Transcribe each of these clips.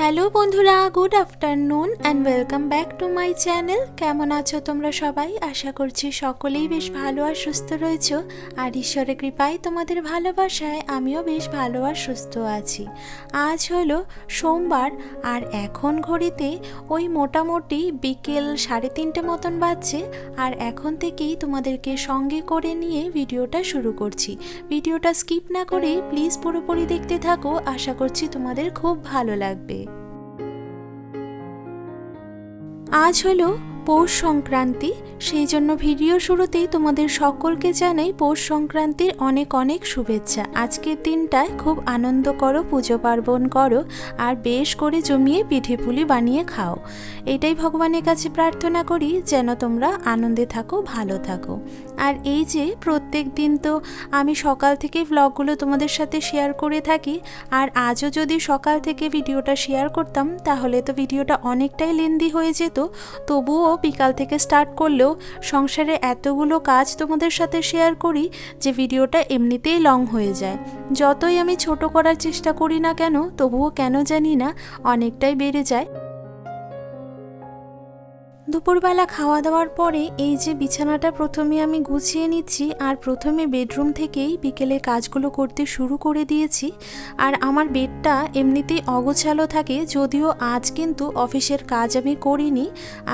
Hello বন্ধুরা, good afternoon and welcome back to my channel কেমন আছো তোমরা সবাই? আশা করছি সকলেই বেশ ভালো আর সুস্থ রয়েছো। আর ঈশ্বরের কৃপায় তোমাদের ভালোবাসায় আমিও বেশ ভালো আর সুস্থ আছি। আজ হলো সোমবার আর এখন ঘড়িতে ওই মোটামুটি বিকেল সাড়ে তিনটে মতন বাজছে। আর এখন থেকেই তোমাদেরকে সঙ্গে করে নিয়ে ভিডিওটা শুরু করছি। ভিডিওটা স্কিপ না করে প্লিজ পুরোপুরি দেখতে থাকো। আশা করছি তোমাদের খুব ভালো লাগবে। আজ হলো পৌষ সংক্রান্তি। সেই জন্য ভিডিও শুরুতেই তোমাদের সকলকে জানাই পৌষ সংক্রান্তির অনেক অনেক শুভেচ্ছা। আজকের দিনটায় খুব আনন্দ করো, পুজো পার্বণ করো, আর বেশ করে জমিয়ে পিঠে পুলি বানিয়ে খাও। এটাই ভগবানের কাছে প্রার্থনা করি, যেন তোমরা আনন্দে থাকো, ভালো থাকো। আর এই যে প্রত্যেক দিন তো আমি সকাল থেকে ব্লগগুলো তোমাদের সাথে শেয়ার করে থাকি, আর আজও যদি সকাল থেকে ভিডিওটা শেয়ার করতাম, তাহলে তো ভিডিওটা অনেকটাই লেন্দি হয়ে যেত, তবুও বিকাল থেকে স্টার্ট করলেও সংসারে এতগুলো কাজ তোমাদের সাথে শেয়ার করি যে ভিডিওটা এমনিতেই লং হয়ে যায়। যতই আমি ছোট করার চেষ্টা করি না কেন, তবুও কেন জানি না, অনেকটাই বেড়ে যায়। দুপুরবেলা খাওয়া দাওয়ার পরে এই যে বিছানাটা প্রথমে আমি গুছিয়ে নিচ্ছি আর প্রথমে বেডরুম থেকেই বিকেলে কাজগুলো করতে শুরু করে দিয়েছি আর আমার বেডটা এমনিতেই অগোছালো থাকে যদিও আজ কিন্তু অফিসের কাজ আমি করিনি।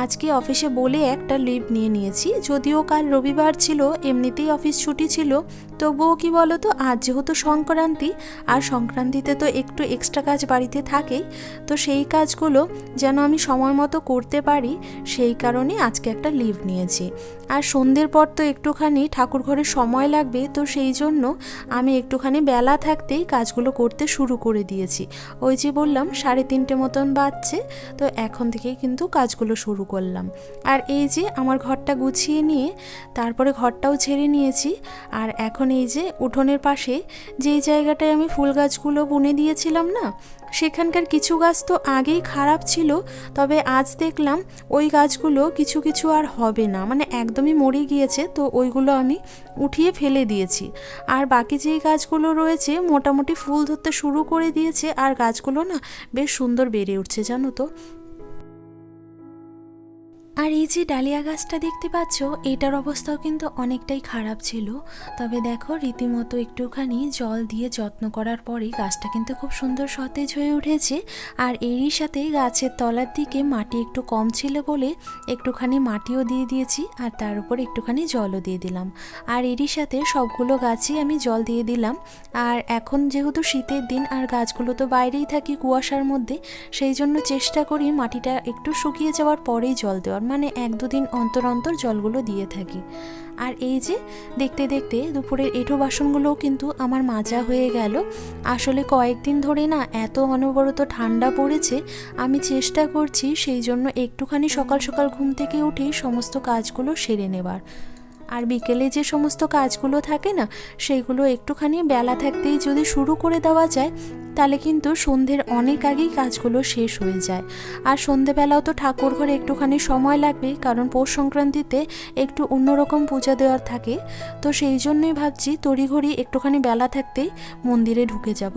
আজকে অফিসে বলে একটা লিভ নিয়ে নিয়েছি। যদিও কাল রবিবার ছিল, এমনিতেই অফিস ছুটি ছিল, তবুও কি বলো তো আজ যেহেতু সংক্রান্তি আর সংক্রান্তিতে তো একটু এক্সট্রা কাজ বাড়িতে থাকেই, তো সেই কাজগুলো যেন আমি সময় মতো করতে পারি সেই কারণে আজকে একটা লিভ নিয়েছি। আর সন্ধ্যের পর তো একটুখানি ঠাকুর ঘরে সময় লাগবে, তো সেই জন্য আমি একটুখানি বেলা থাকতেই কাজগুলো করতে শুরু করে দিয়েছি। ওই যে বললাম, সাড়ে তিনটে মতন বাজছে, তো এখন থেকেই কিন্তু কাজগুলো শুরু করলাম। আর এই যে আমার ঘরটা গুছিয়ে নিয়ে, তারপরে ঘরটাও ছেড়ে নিয়েছি, আর এখন এই যে উঠোনের পাশে যেই জায়গাটায় আমি ফুল গাছগুলো বুনে দিয়েছিলাম না সেখানকার কিছু গাছ তো আগেই খারাপ ছিল, তবে আজ দেখলাম ওই গাছগুলো কিছু কিছু আর হবে না মানে একদমই মরে গিয়েছে, তো ওইগুলো আমি উঠিয়ে ফেলে দিয়েছি। আর বাকি যেই গাছগুলো রয়েছে, মোটামুটি ফুল ধরতে শুরু করে দিয়েছে, আর গাছগুলো না বেশ সুন্দর বেড়ে উঠছে, জানো তো। আর এই যে ডালিয়া গাছটা দেখতে পাচ্ছ, এটার অবস্থাও কিন্তু অনেকটাই খারাপ ছিল। তবে দেখো, রীতিমতো একটুখানি জল দিয়ে যত্ন করার পরে গাছটা কিন্তু খুব সুন্দর সতেজ হয়ে উঠেছে। আর এরই সাথে গাছের তলার দিকে মাটি একটু কম ছিল বলে একটুখানি মাটিও দিয়ে দিয়েছি, আর তার উপর একটুখানি জলও দিয়ে দিলাম। আর এরই সাথে সবগুলো গাছই আমি জল দিয়ে দিলাম। আর এখন যেহেতু শীতের দিন, আর গাছগুলো তো বাইরেই থাকি কুয়াশার মধ্যে, সেই জন্য চেষ্টা করি মাটিটা একটু শুকিয়ে যাওয়ার পরেই জল দেওয়ার। মানে এক দুদিন অন্তর অন্তর জলগুলো দিয়ে থাকি। আর এই যে, দেখতে দেখতে দুপুরের এঁঠো বাসনগুলোও কিন্তু আমার মাজা হয়ে গেল। আসলে কয়েকদিন ধরে না এত অনবরত ঠান্ডা পড়েছে, আমি চেষ্টা করছি সেই জন্য একটুখানি সকাল সকাল ঘুম থেকে উঠেই সমস্ত কাজগুলো সেরে নেবার। আর বিকেলে যে সমস্ত কাজগুলো থাকে না সেইগুলো একটুখানি বেলা থাকতেই যদি শুরু করে দেওয়া যায়, তাহলে কিন্তু সন্ধ্যের অনেক আগেই কাজগুলো শেষ হয়ে যায়। আর সন্ধেবেলাও তো ঠাকুর ঘরে একটুখানি সময় লাগবে, কারণ পৌষ সংক্রান্তিতে একটু অন্যরকম পূজা দেওয়ার থাকে। তো সেই জন্যই ভাবছি তড়িঘড়ি একটুখানি বেলা থাকতেই মন্দিরে ঢুকে যাব।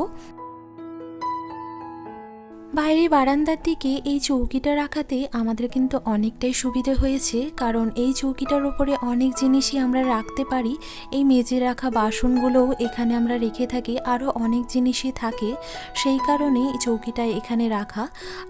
বাইরে বারান্দার দিকে এই চৌকিটা রাখাতে আমাদের কিন্তু অনেকটাই সুবিধে হয়েছে, কারণ এই চৌকিটার ওপরে অনেক জিনিসই আমরা রাখতে পারি। এই মেজে রাখা বাসনগুলোও এখানে আমরা রেখে থাকি, আরও অনেক জিনিসই থাকে, সেই কারণে এই চৌকিটা এখানে রাখা।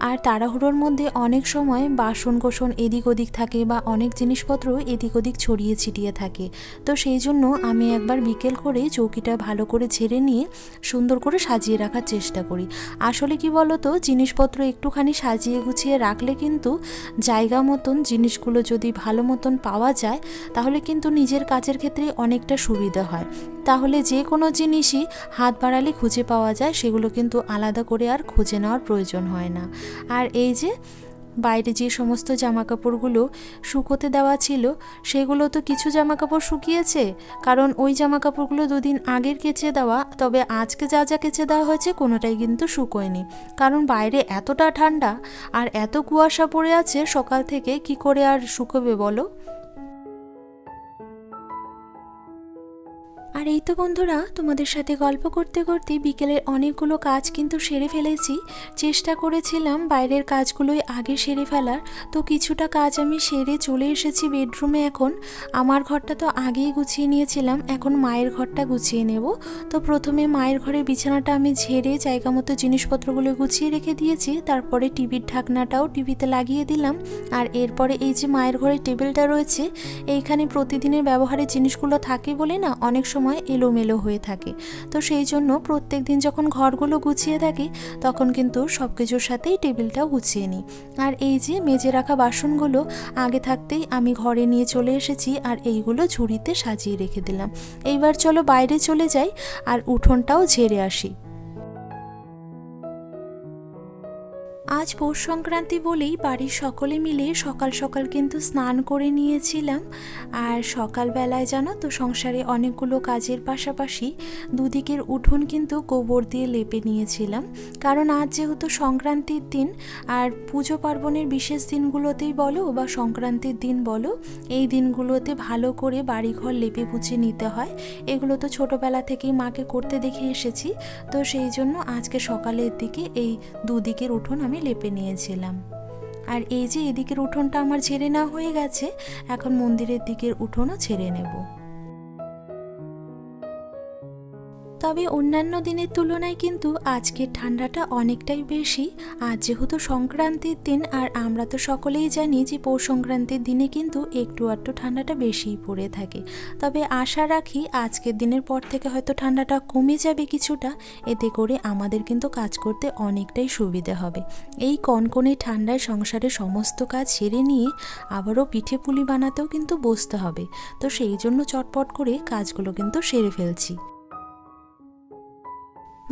আর তাড়াহুড়োর মধ্যে অনেক সময় বাসন কোসন এদিক ওদিক থাকে বা অনেক জিনিসপত্র এদিক ওদিক ছড়িয়ে ছিটিয়ে থাকে। তো সেই জন্য আমি একবার বিকেল করে চৌকিটা ভালো করে ঝেড়ে নিয়ে সুন্দর করে সাজিয়ে রাখার চেষ্টা করি। আসলে কি বলতো জিনিসপত্র একটুখানি সাজিয়ে গুছিয়ে রাখলে কিন্তু জায়গা মতন জিনিসগুলো যদি ভালো মতন পাওয়া যায়, তাহলে কিন্তু নিজের কাজের ক্ষেত্রে অনেকটা সুবিধা হয়। তাহলে যে কোনো জিনিসই হাত বাড়ালে খুঁজে পাওয়া যায়, সেগুলো কিন্তু আলাদা করে আর খুঁজে নেওয়ার প্রয়োজন হয় না। আর এই যে বাইরে যে সমস্ত জামা কাপড়গুলো শুকোতে দেওয়া ছিল, সেগুলো তো কিছু জামাকাপড় শুকিয়েছে। কারণ ওই জামা কাপড়গুলো দুদিন আগের কেচে দেওয়া, তবে আজকে যা যা কেচে দেওয়া হয়েছে কোনোটাই কিন্তু শুকোয়নি। কারণ বাইরে এতটা ঠান্ডা আর এত কুয়াশা পড়ে আছে সকাল থেকে, কি করে আর শুকোবে বলো? আর এই তো বন্ধুরা, তোমাদের সাথে গল্প করতে করতে বিকেলের অনেকগুলো কাজ কিন্তু সেরে ফেলেছি। চেষ্টা করেছিলাম বাইরের কাজগুলোই আগে সেরে ফেলার। তো কিছুটা কাজ আমি সেরে চলে এসেছি বেডরুমে এখন। আমার ঘরটা তো আগেই গুছিয়ে নিয়েছিলাম, এখন মায়ের ঘরটা গুছিয়ে নেব। তো প্রথমে মায়ের ঘরের বিছানাটা আমি ঝেড়ে জায়গা মতো জিনিসপত্রগুলো গুছিয়ে রেখে দিয়েছি। তারপরে টিভির ঢাকনাটাও টিভিতে লাগিয়ে দিলাম। আর এরপরে এই যে মায়ের ঘরের টেবিলটা রয়েছে, এইখানে প্রতিদিনের ব্যবহারের জিনিসগুলো থাকে বলে না, অনেক সময় এলোমেলো হয়ে থাকে। তো সেই জন্য প্রত্যেক দিন যখন ঘরগুলো গুছিয়ে থাকি, তখন কিন্তু সব কিছুর সাথেই টেবিলটাও গুছিয়ে নিই। আর এই যে মেজে রাখা বাসনগুলো, আগে থাকতেই আমি ঘরে নিয়ে চলে এসেছি আর এইগুলো ঝুড়িতে সাজিয়ে রেখে দিলাম। এইবার চলো বাইরে চলে যাই আর উঠোনটাও ঝেড়ে আসি। আজ পৌষ সংক্রান্তি বলেই বাড়ির সকলে মিলে সকাল সকাল কিন্তু স্নান করে নিয়েছিলাম। আর সকালবেলায় জানো তো সংসারে অনেকগুলো কাজের পাশাপাশি দুদিকের উঠোন কিন্তু গোবর দিয়ে লেপে নিয়েছিলাম। কারণ আজ যেহেতু সংক্রান্তির দিন, আর পুজো পার্বণের বিশেষ দিনগুলোতেই বলো বা সংক্রান্তির দিন বলো, এই দিনগুলোতে ভালো করে বাড়িঘর লেপে পুছে নিতে হয়। এগুলো তো ছোটোবেলা থেকেই মাকে করতে দেখে এসেছি। তো সেই জন্য আজকে সকালের দিকে এই দুদিকের উঠোন আমি লেপে নিয়েছিলাম। আর এই যে এদিকের উঠোনটা আমার ছেড়ে না হয়ে গেছে, এখন মন্দিরের দিকের উঠোনও ছেড়ে নেব। তবে অন্যান্য দিনের তুলনায় কিন্তু আজকের ঠান্ডাটা অনেকটাই বেশি। আর যেহেতু সংক্রান্তির দিন, আর আমরা তো সকলেই জানি যে পৌষ সংক্রান্তির দিনে কিন্তু একটু আধটু ঠান্ডাটা বেশিই পড়ে থাকে। তবে আশা রাখি আজকের দিনের পর থেকে হয়তো ঠান্ডাটা কমে যাবে কিছুটা। এতে করে আমাদের কিন্তু কাজ করতে অনেকটাই সুবিধে হবে। এই কনকনে ঠান্ডায় সংসারের সমস্ত কাজ সেরে নিয়ে আবারও পিঠে পুলি বানাতেও কিন্তু বসতে হবে। তো সেই জন্য চটপট করে কাজগুলো কিন্তু সেরে ফেলছি।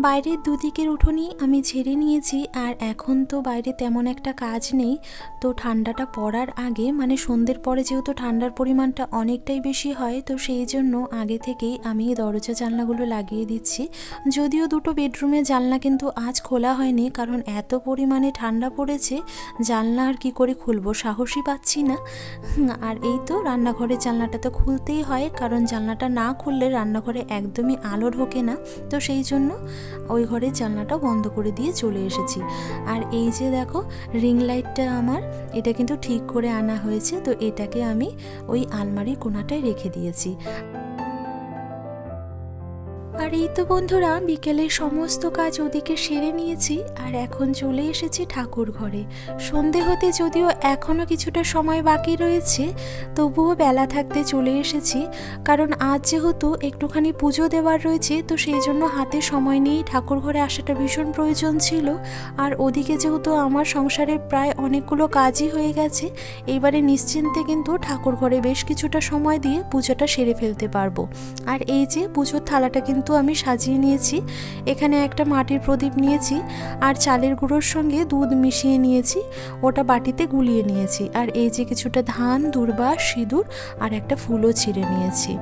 বাইরের দুদিকের উঠোনই আমি ঝেড়ে নিয়েছি আর এখন তো বাইরে তেমন একটা কাজ নেই। তো ঠান্ডাটা পড়ার আগে মানে সন্ধ্যের পরে যেহেতু ঠান্ডার পরিমাণটা অনেকটাই বেশি হয়, তো সেই জন্য আগে থেকেই আমি দরজা জানলাগুলো লাগিয়ে দিচ্ছি। যদিও দুটো বেডরুমে জানলা কিন্তু আজ খোলা হয়নি, কারণ এত পরিমাণে ঠান্ডা পড়েছে, জানলা আর কী করে খুলবো সাহসই পাচ্ছি না। আর এই তো রান্নাঘরের জানলাটা তো খুলতেই হয়, কারণ জানলাটা না খুললে রান্নাঘরে একদমই আলো ঢোকে না। তো সেই জন্য ওই ঘরের জানলাটা বন্ধ করে দিয়ে চলে এসেছি। আর এই যে দেখো রিং লাইটটা আমার, এটা কিন্তু ঠিক করে আনা হয়েছে, তো এটাকে আমি ওই আলমারির কোনাটায় রেখে দিয়েছি। আর এই তো বন্ধুরা বিকেলে সমস্ত কাজ ওদিকে সেরে নিয়েছি আর এখন চলে এসেছি ঠাকুর ঘরে। সন্ধে হতে যদিও এখনও কিছুটা সময় বাকি রয়েছে, তবুও বেলা থাকতে চলে এসেছি। কারণ আজ যেহেতু একটুখানি পুজো দেওয়ার রয়েছে, তো সেই জন্য হাতে সময় নিয়েই ঠাকুর ঘরে আসাটা ভীষণ প্রয়োজন ছিল। আর ওদিকে যেহেতু আমার সংসারের প্রায় অনেকগুলো কাজই হয়ে গেছে এইবারে নিশ্চিন্তে কিন্তু ঠাকুর ঘরে বেশ কিছুটা সময় দিয়ে পুজোটা সেরে ফেলতে পারব। আর এই যে পুজোর থালাটা কিন্তু আমি সাজিয়ে নিয়েছি। এখানে একটা মাটির প্রদীপ নিয়েছি আর চালের গুঁড়োর সঙ্গে দুধ মিশিয়ে নিয়েছি। ওটা বাটিতে গুলিয়ে নিয়েছি। আর এই যে কিছুটা ধান, দুর্বা, সিঁদুর আর একটা ফুলও ছিঁড়ে নিয়েছি।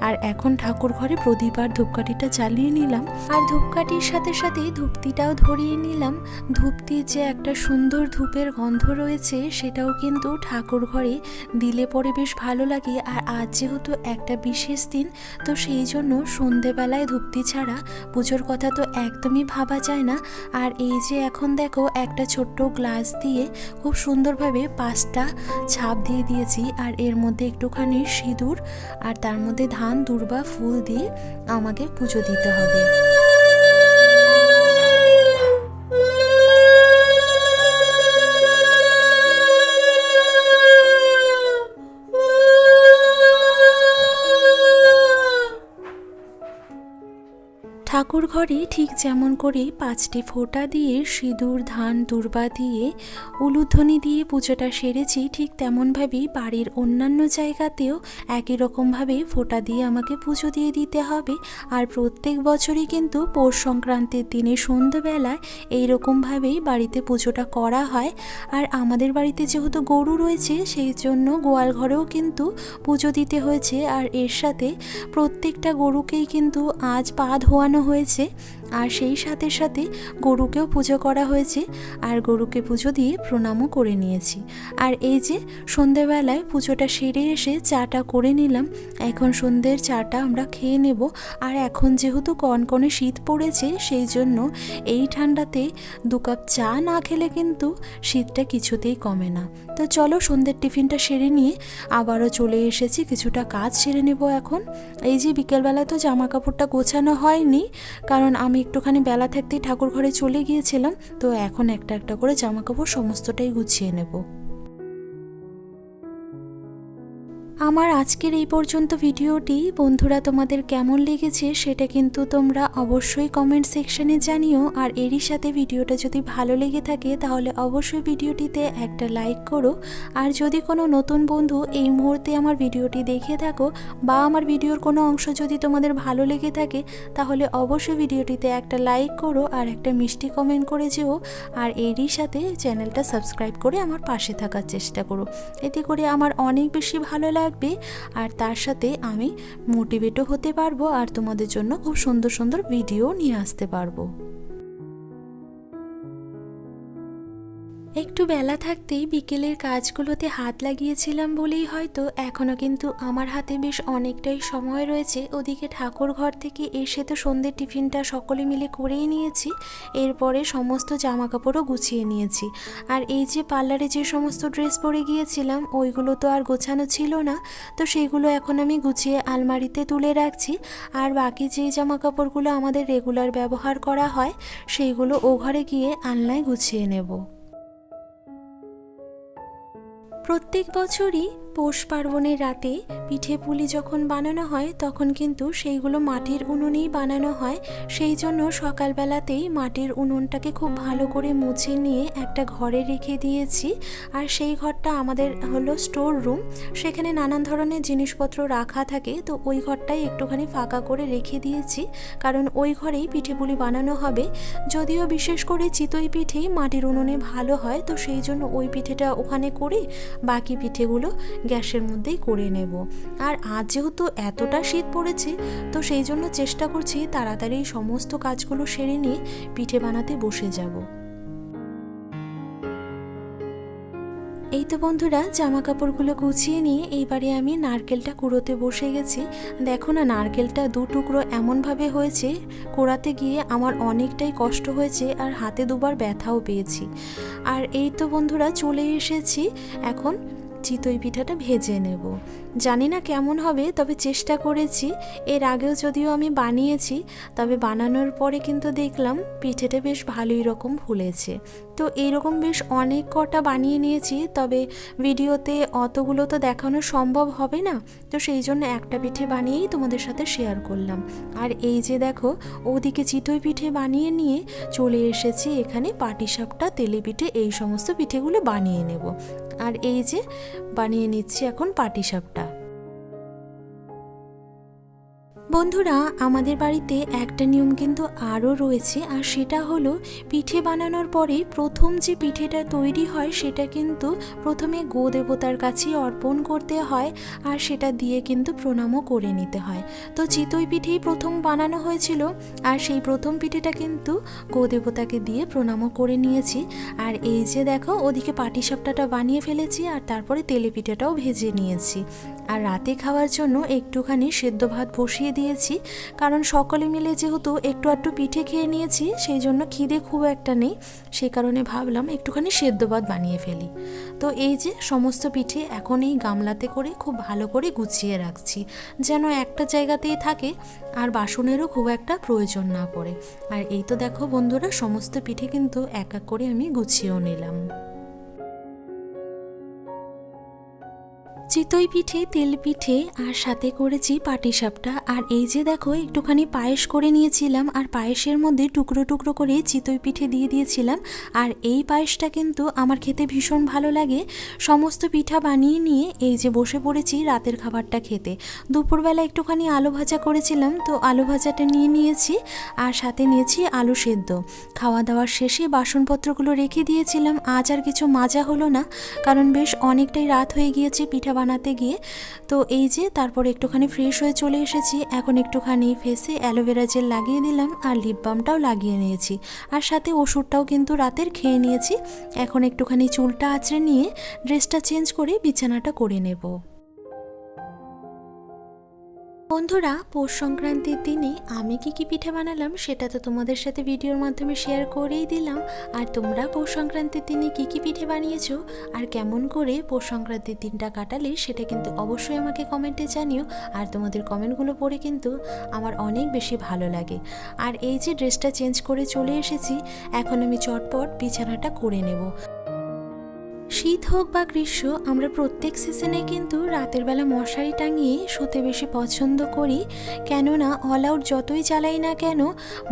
আর এখন ঠাকুর ঘরে প্রদীপ আর ধূপকাঠিটা চালিয়ে নিলাম। আর ধূপকাঠির সাথে সাথে ধূপতিটাও ধরিয়ে নিলাম। ধূপতির যে একটা সুন্দর ধূপের গন্ধ রয়েছে, সেটাও কিন্তু ঠাকুর ঘরে দিলে পরে বেশ ভালো লাগে। আর আজ যেহেতু একটা বিশেষ দিন, তো সেই জন্য সন্ধেবেলায় ধূপতি ছাড়া পুজোর কথা তো একদমই ভাবা যায় না। আর এই যে এখন দেখো, একটা ছোট্ট গ্লাস দিয়ে খুব সুন্দরভাবে পাঁচটা ছাপ দিয়ে দিয়েছি। আর এর মধ্যে একটুখানি সিঁদুর, আর তার মধ্যে ধান দুর্বা ফুল দিয়ে আমাকে পুজো দিতে হবে। ঠাকুর ঘরে ঠিক যেমন করে পাঁচটি ফোঁটা দিয়ে সিঁদুর, ধান, দুর্বা দিয়ে উলুধ্বনি দিয়ে পুজোটা সেরেছি, ঠিক তেমনভাবেই বাড়ির অন্যান্য জায়গাতেও একই রকমভাবে ফোঁটা দিয়ে আমাকে পুজো দিয়ে দিতে হবে। আর প্রত্যেক বছরই কিন্তু পৌষ সংক্রান্তির দিনে সন্ধ্যেবেলায় এইরকমভাবেই বাড়িতে পুজোটা করা হয়। আর আমাদের বাড়িতে যেহেতু গরু রয়েছে, সেই জন্য গোয়াল ঘরেও কিন্তু পুজো দিতে হয়েছে। আর এর সাথে প্রত্যেকটা গরুকেই কিন্তু আজ পা ধোয়ানো হয়েছে। আর সেই সাথে সাথে গরুকেও পুজো করা হয়েছে আর গরুকে পুজো দিয়ে প্রণামও করে নিয়েছি। আর এই যে সন্ধেবেলায় পুজোটা সেরে এসে চাটা করে নিলাম, এখন সন্ধ্যের চাটা আমরা খেয়ে নেব। আর এখন যেহেতু কনকনে শীত পড়েছে, সেই জন্য এই ঠান্ডাতে দু কাপ চা না খেলে কিন্তু শীতটা কিছুতেই কমে না। তো চলো সন্ধ্যের টিফিনটা সেরে নিয়ে আবারও চলে এসেছি, কিছুটা কাজ সেরে নেব এখন। এই যে বিকেলবেলা তো জামা কাপড়টা গোছানো হয়নি, কারণ আমি একটুখানি বেলা থাকতেই ঠাকুর ঘরে চলে গিয়েছিলাম, তো এখন একটা একটা করে জামা কাপড় সমস্তটাই গুছিয়ে নেব। আমার আজকের এই পর্যন্ত ভিডিওটি, বন্ধুরা তোমাদের কেমন লেগেছে সেটা কিন্তু তোমরা অবশ্যই কমেন্ট সেকশানে জানিও। আর এরই সাথে ভিডিওটা যদি ভালো লেগে থাকে তাহলে অবশ্যই ভিডিওটিতে একটা লাইক করো। আর যদি কোনো নতুন বন্ধু এই মুহূর্তে আমার ভিডিওটি দেখে থাকো বা আমার ভিডিওর কোনো অংশ যদি তোমাদের ভালো লেগে থাকে তাহলে অবশ্যই ভিডিওটিতে একটা লাইক করো আর একটা মিষ্টি কমেন্ট করে যেও। আর এরই সাথে চ্যানেলটা সাবস্ক্রাইব করে আমার পাশে থাকার চেষ্টা করো। এতে করে আমার অনেক বেশি ভালো লাগবে। আর তার সাথে আমি মোটিভেটও হতে পারব আর তোমাদের জন্য খুব সুন্দর সুন্দর ভিডিও নিয়ে আসতে পারব। একটু বেলা থাকতেই বিকেলের কাজগুলোতে হাত লাগিয়েছিলাম বলেই হয়তো এখনও কিন্তু আমার হাতে বেশ অনেকটাই সময় রয়েছে। ওদিকে ঠাকুর ঘর থেকে এসে তো সন্ধ্যের টিফিনটা সকলে মিলে করেই নিয়েছি। এরপরে সমস্ত জামা কাপড়ও গুছিয়ে নিয়েছি। আর এই যে পার্লারে যে সমস্ত ড্রেস পরে গিয়েছিলাম, ওইগুলো তো আর গোছানো ছিল না। তো সেইগুলো এখন আমি গুছিয়ে আলমারিতে তুলে রাখছি। আর বাকি যে জামা কাপড়গুলো আমাদের রেগুলার ব্যবহার করা হয়, সেইগুলো ও ঘরে গিয়ে আলনায় গুছিয়ে নেব। প্রত্যেক বছরই পৌষ পার্বণের রাতে পিঠে পুলি যখন বানানো হয়, তখন কিন্তু সেইগুলো মাটির উনুনেই বানানো হয়। সেই জন্য সকালবেলাতেই মাটির উনুনটাকে খুব ভালো করে মুছে নিয়ে একটা ঘরে রেখে দিয়েছি। আর সেই ঘরটা আমাদের হলো স্টোর রুম। সেখানে নানান ধরনের জিনিসপত্র রাখা থাকে, তো ওই ঘরটাই একটুখানি ফাঁকা করে রেখে দিয়েছি। কারণ ওই ঘরেই পিঠে পুলি বানানো হবে। যদিও বিশেষ করে চিতই পিঠেই মাটির উনুনে ভালো হয়, তো সেই জন্য ওই পিঠেটা ওখানে করে বাকি পিঠেগুলো গ্যাসের মধ্যেই করে নেব। আর আজ যেহেতু এতটা শীত পড়েছে, তো সেই জন্য চেষ্টা করছি তাড়াতাড়ি সমস্ত কাজগুলো সেরে নিয়ে পিঠে বানাতে বসে যাব। এই তো বন্ধুরা জামা কাপড়গুলো গুছিয়ে নিয়ে এইবারে আমি নারকেলটা কুড়োতে বসে গেছি। দেখো না, নারকেলটা দু টুকরো এমনভাবে হয়েছে, কোড়াতে গিয়ে আমার অনেকটাই কষ্ট হয়েছে আর হাতে দুবার ব্যথাও পেয়েছি। আর এই তো বন্ধুরা, চলে এসেছি এখন চিতই পিঠাটা ভেজে নেব। জানি না কেমন হবে, তবে চেষ্টা করেছি। এর আগেও যদিও আমি বানিয়েছি, তবে বানানোর পরে কিন্তু দেখলাম পিঠেটা বেশ ভালোই রকম ফুলেছে। তো এইরকম বেশ অনেক কটা বানিয়ে নিয়েছি, তবে ভিডিওতে অতগুলো তো দেখানো সম্ভব হবে না। তো সেই জন্য একটা পিঠে বানিয়েই তোমাদের সাথে শেয়ার করলাম। আর এই যে দেখো, ওদিকে চিতই পিঠে বানিয়ে নিয়ে চলে এসেছি, এখানে পাটিসাপটা তেলে পিঠে এই সমস্ত পিঠেগুলো বানিয়ে নেব। আর এই যে বানিয়ে নিচ্ছি এখন পাটিসাপটা বন্ধুরা, আমাদের বাড়িতে একটা নিয়ম কিন্তু আরও রয়েছে, আর সেটা হলো পিঠে বানানোর পরে প্রথম যে পিঠেটা তৈরি হয় সেটা কিন্তু প্রথমে গো দেবতার কাছেই অর্পণ করতে হয়, আর সেটা দিয়ে কিন্তু প্রণামও করে নিতে হয়। তো চিতই পিঠেই প্রথম বানানো হয়েছিল, আর সেই প্রথম পিঠেটা কিন্তু গো দেবতাকে দিয়ে প্রণামও করে নিয়েছি। আর এই যে দেখো, ওদিকে পাটিসাপটাটা বানিয়ে ফেলেছি, আর তারপরে তেলে পিঠেটাও ভেজে নিয়েছি। আর রাতে খাওয়ার জন্য একটুখানি সেদ্ধ ভাত বসিয়ে দিয়েছি কারণ সকলে মিলে যেহেতু একটু একটু পিঠে খেয়ে নিয়েছি, সেই জন্য খিদে খুব একটা নেই। সেই কারণে ভাবলাম একটুখানি সেদ্ধ ভাত বানিয়ে ফেলি। তো এই যে সমস্ত পিঠে এখন এই গামলাতে করে খুব ভালো করে গুছিয়ে রাখছি, যেন একটা জায়গাতেই থাকে আর বাসনেরও খুব একটা প্রয়োজন না পড়ে। আর এই তো দেখো বন্ধুরা, সমস্ত পিঠে কিন্তু এক এক করে আমি গুছিয়েও নিলাম। চিতই পিঠে, তেল পিঠে আর সাথে করেছি পাটিসাপটা। আর এই যে দেখো, একটুখানি পায়েস করে নিয়েছিলাম আর পায়েসের মধ্যে টুকরো টুকরো করে চিতই পিঠে দিয়ে দিয়েছিলাম। আর এই পায়েসটা কিন্তু আমার খেতে ভীষণ ভালো লাগে। সমস্ত পিঠা বানিয়ে নিয়ে এই যে বসে পড়েছি রাতের খাবারটা খেতে। দুপুরবেলা একটুখানি আলু ভাজা করেছিলাম, তো আলু ভাজাটা নিয়ে নিয়েছি আর সাথে নিয়েছি আলু সেদ্ধ। খাওয়া দাওয়ার শেষে বাসনপত্রগুলো রেখে দিয়েছিলাম, আজ আর কিছু মাজা হলো না, কারণ বেশ অনেকটাই রাত হয়ে গিয়েছে, পিঠা বানাতে গিয়ে। তো এই যে তারপর একটুখানি ফ্রেশ হয়ে চলে এসেছি। এখন একটুখানি ফেসে অ্যালোভেরা জেল লাগিয়ে দিলাম আর লিপ বামটাও লাগিয়ে নিয়েছি। আর সাথে ওষুধটাও কিন্তু রাতের খেয়ে নিয়েছি। এখন একটুখানি চুলটা আঁচড়ে নিয়ে ড্রেসটা চেঞ্জ করে বিছানাটা করে নেব। বন্ধুরা, পৌষ সংক্রান্তির দিনে আমি কি কি পিঠে বানালাম সেটা তো তোমাদের সাথে ভিডিওর মাধ্যমে শেয়ার করেই দিলাম। আর তোমরা পৌষ সংক্রান্তির দিনে কি কি পিঠে বানিয়েছো আর কেমন করে পৌষ সংক্রান্তির দিনটা কাটালে সেটা কিন্তু অবশ্যই আমাকে কমেন্টে জানিও। আর তোমাদের কমেন্টগুলো পড়ে কিন্তু আমার অনেক বেশি ভালো লাগে। আর এই যে ড্রেসটা চেঞ্জ করে চলে এসেছি, এখন আমি চটপট বিছানাটা করে নেব। শীত হোক বা গ্রীষ্ম, আমরা প্রত্যেক সিজনে কিন্তু রাতের বেলা মশারি টাঙিয়ে শুতে বেশি পছন্দ করি। কেননা অল আউট যতই জ্বালাই না কেন,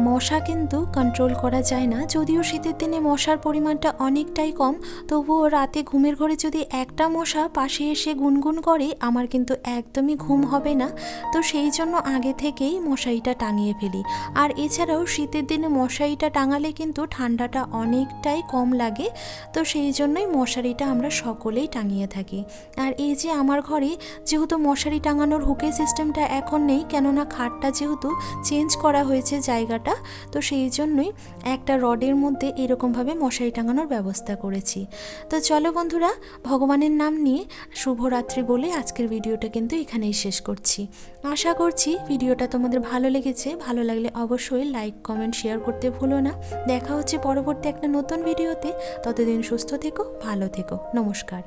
মশা কিন্তু কন্ট্রোল করা যায় না। যদিও শীতের দিনে মশার পরিমাণটা অনেকটাই কম, তবুও রাতে ঘুমের ঘরে যদি একটা মশা পাশে এসে গুনগুন করে, আমার কিন্তু একদমই ঘুম হবে না। তো সেই জন্য আগে থেকেই মশারিটা টাঙিয়ে ফেলি। আর এছাড়াও শীতের দিনে মশারিটা টাঙালে কিন্তু ঠান্ডাটা অনেকটাই কম লাগে। তো সেই জন্যই মশারিটা আমরা সকলেই টাঙিয়ে থাকি। আর এই যে আমার ঘরে যেহেতু মশারি টাঙানোর হুকে সিস্টেমটা এখন নেই, কেননা খাটটা যেহেতু চেঞ্জ করা হয়েছে জায়গাটা, তো সেই জন্যই একটা রডের মধ্যে এরকমভাবে মশারি টাঙানোর ব্যবস্থা করেছি। তো চলো বন্ধুরা, ভগবানের নাম নিয়ে শুভরাত্রি বলে আজকের ভিডিওটা কিন্তু এখানেই শেষ করছি। আশা করছি ভিডিওটা তোমাদের ভালো লেগেছে। ভালো লাগলে অবশ্যই লাইক কমেন্ট শেয়ার করতে ভুলো না। দেখা হচ্ছে পরবর্তী একটা নতুন ভিডিওতে। ততদিন সুস্থ থেকো, ভালো থেকো। নমস্কার